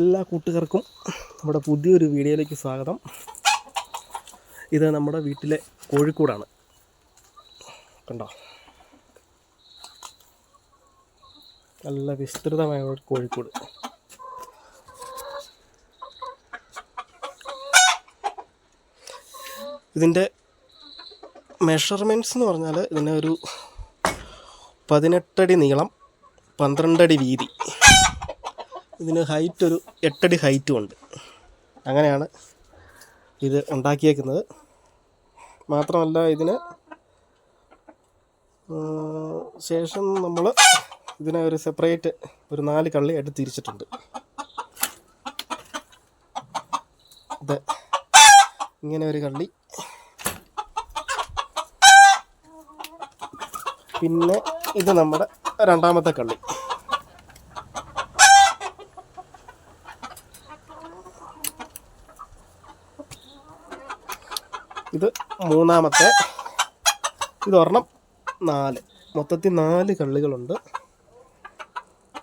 എല്ലാ കൂട്ടുകാർക്കും നമ്മുടെ പുതിയൊരു വീഡിയോയിലേക്ക് സ്വാഗതം. ഇത് നമ്മുടെ വീട്ടിലെ കോഴിക്കൂടാണ്. കണ്ടോ? നല്ല വിസ്തൃതമായ ഒരു കോഴിക്കൂട്. ഇതിന്റെ മെഷർമെന്റ്സ് എന്ന് പറഞ്ഞാൽ ഇതിന് ഒരു പതിനെട്ടടി നീളം പന്ത്രണ്ടടി വീതി. ഇതിന് ഹൈറ്റ് ഒരു എട്ടടി ഹൈറ്റും ഉണ്ട്. അങ്ങനെയാണ് ഇത് ഉണ്ടാക്കിയേക്കുന്നത്. മാത്രമല്ല ഇതിന് ശേഷം നമ്മൾ ഇതിനെ ഒരു സെപ്പറേറ്റ് ഒരു നാല് കള്ളിയായിട്ട് തിരിച്ചിട്ടുണ്ട്. ഇത് ഇങ്ങനെ ഒരു കള്ളി. പിന്നെ ഇത് നമ്മുടെ രണ്ടാമത്തെ കള്ളി. ഇത് മൂന്നാമത്തെ. ഇതൊരെണ്ണം നാല്. മൊത്തത്തിൽ നാല് കള്ളികളുണ്ട്.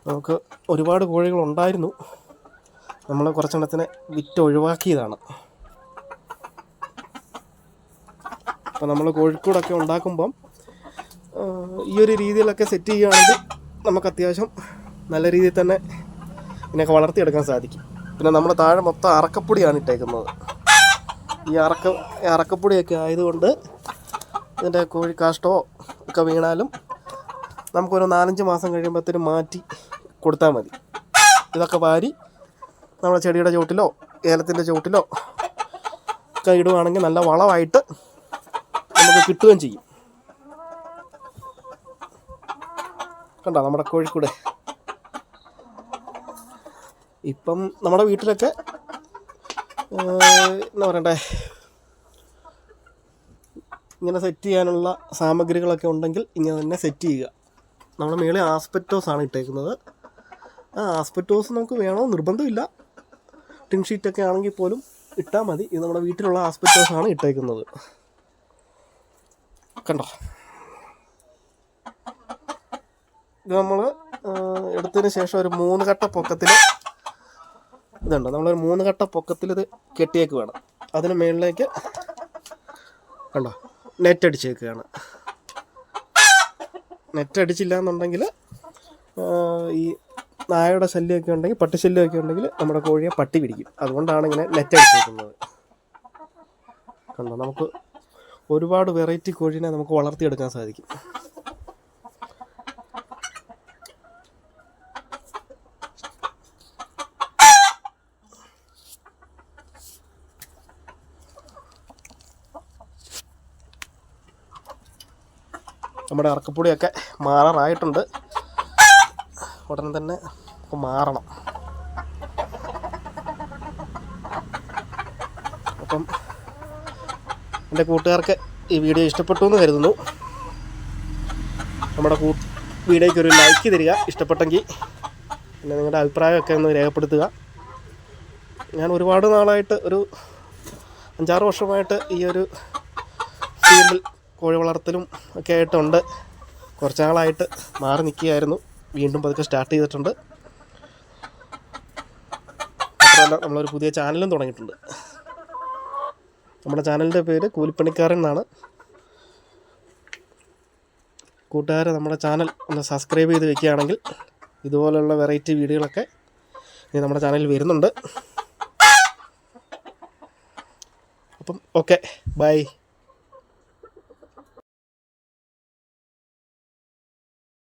നമുക്ക് ഒരുപാട് കോഴികളുണ്ടായിരുന്നു നമ്മൾ കുറച്ചെണ്ണത്തിനെ വിറ്റ് ഒഴിവാക്കിയതാണ്. അപ്പോൾ നമ്മൾ കോഴിക്കൂടൊക്കെ ഉണ്ടാക്കുമ്പം ഈ ഒരു രീതിയിലൊക്കെ സെറ്റ് ചെയ്യുകയാണെങ്കിൽ നമുക്ക് അത്യാവശ്യം നല്ല രീതിയിൽ തന്നെ ഇതിനൊക്കെ വളർത്തിയെടുക്കാൻ സാധിക്കും. പിന്നെ നമ്മൾ താഴെ മൊത്തം അറക്കപ്പൊടിയാണ് ഇട്ടേക്കുന്നത്. ഈ അറക്ക അറക്കപ്പൊടിയൊക്കെ ആയതുകൊണ്ട് ഇതിന്റെ കോഴി കാഷ്ടമോ ഒക്കെ വീണാലും നമുക്കൊരു നാലഞ്ച് മാസം കഴിയുമ്പോഴത്തേനും മാറ്റി കൊടുത്താൽ മതി. ഇതൊക്കെ വാരി നമ്മുടെ ചെടിയുടെ ചുവട്ടിലോ ഏലത്തിന്റെ ചുവട്ടിലോ ഒക്കെ ഇടുവാണെങ്കിൽ നല്ല വളമായിട്ട് നമുക്ക് കിട്ടുകയും ചെയ്യും. കണ്ടോ നമ്മുടെ കോഴിക്കൂട്? ഇപ്പം നമ്മുടെ വീട്ടിലൊക്കെ എന്താ പറയണ്ടേ? ഇങ്ങനെ സെറ്റ് ചെയ്യാനുള്ള സാമഗ്രികളൊക്കെ ഉണ്ടെങ്കിൽ ഇങ്ങനെ തന്നെ സെറ്റ് ചെയ്യുക. നമ്മുടെ മേളിൽ ആസ്പെറ്റോസ് ആണ് ഇട്ടേക്കുന്നത്. ആ ആസ്പെറ്റോസ് നമുക്ക് വേണോ? നിർബന്ധമില്ല. ടിൻ ഷീറ്റൊക്കെ ആണെങ്കിൽ പോലും ഇട്ടാൽ മതി. ഇത് നമ്മുടെ വീട്ടിലുള്ള ആസ്പെറ്റോസ് ആണ് ഇട്ടേക്കുന്നത്. കണ്ടോ? ഇത് നമ്മൾ എടുത്തതിന് ശേഷം ഒരു മൂന്ന് കട്ട പൊക്കത്തിൽ ഇതുണ്ട്. നമ്മളൊരു മൂന്ന് കട്ട പൊക്കത്തിൽ ഇത് കെട്ടിയേക്കുവാണ് അതിന് മുകളിലേക്ക് കണ്ടോ? നെറ്റ് അടിച്ചേക്കുകയാണ് നെറ്റ് അടിച്ചില്ല എന്നുണ്ടെങ്കിൽ ഈ നായയുടെ ശല്യമൊക്കെ ഉണ്ടെങ്കിൽ പട്ടി ശല്യമൊക്കെ ഉണ്ടെങ്കിൽ നമ്മുടെ കോഴിയെ പട്ടി പിടിക്കും. അതുകൊണ്ടാണ് ഇങ്ങനെ നെറ്റ് അടിച്ചേക്കുന്നത്. കണ്ടോ? നമുക്ക് ഒരുപാട് വെറൈറ്റി കോഴീനെ നമുക്ക് വളർത്തിയെടുക്കാൻ സാധിക്കും. നമ്മുടെ ഇറക്കപ്പൊടിയൊക്കെ മാറാറായിട്ടുണ്ട്. ഉടനെ തന്നെ മാറണം. അപ്പം എന്റെ കൂട്ടുകാർക്ക് ഈ വീഡിയോ ഇഷ്ടപ്പെട്ടു എന്ന് കരുതുന്നു. നമ്മുടെ കൂ വീഡിയോയ്ക്ക് ഒരു ലൈക്ക് തരിക ഇഷ്ടപ്പെട്ടെങ്കിൽ പിന്നെ നിങ്ങളുടെ അഭിപ്രായമൊക്കെ ഒന്ന് രേഖപ്പെടുത്തുക. ഞാൻ ഒരുപാട് നാളായിട്ട് ഒരു അഞ്ചാറ് വർഷമായിട്ട് ഈ ഒരു ഫീൽഡിൽ കോഴി വളർത്തലും ഒക്കെ ആയിട്ടുണ്ട്. കുറച്ച് നാളായിട്ട് മാറി നിൽക്കുകയായിരുന്നു. വീണ്ടും പതുക്കെ സ്റ്റാർട്ട് ചെയ്തിട്ടുണ്ട്. മാത്രമല്ല നമ്മളൊരു പുതിയ ചാനലും തുടങ്ങിയിട്ടുണ്ട്. നമ്മുടെ ചാനലിന്റെ പേര് കൂലിപ്പണിക്കാരൻ എന്നാണ്. കൂട്ടുകാരെ നമ്മുടെ ചാനൽ ഒന്ന് സബ്സ്ക്രൈബ് ചെയ്ത് വെക്കുകയാണെങ്കിൽ ഇതുപോലെയുള്ള വെറൈറ്റി വീഡിയോകളൊക്കെ ഇനി നമ്മുടെ ചാനലിൽ വരുന്നുണ്ട്. അപ്പം ഓക്കെ. ബൈ.